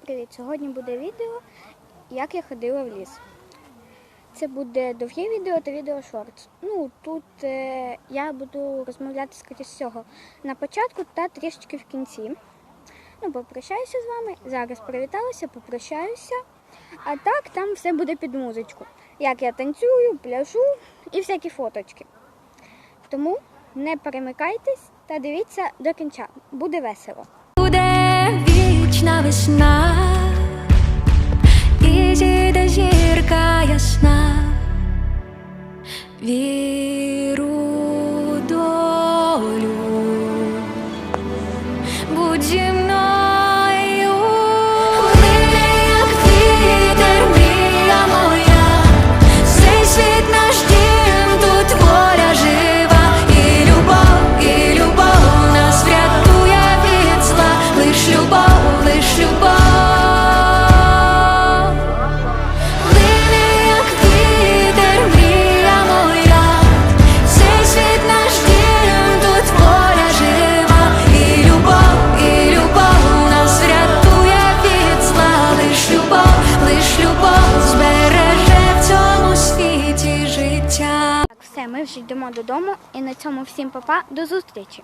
привіт! Сьогодні буде відео, як я ходила в ліс. Це буде довге відео та відео шортс. Ну тут е, я буду розмовляти скоріше всього на початку та трішечки в кінці. Ну, попрощаюся з вами. Зараз привіталася, попрощаюся. А так там все буде під музичку. Як я танцюю, пляшу і всякі фоточки. Тому не перемикайтесь та дивіться до кінця. Буде весело. Буде вічна весна, будь все, ми вже йдемо додому. І на цьому всім папа. До зустрічі!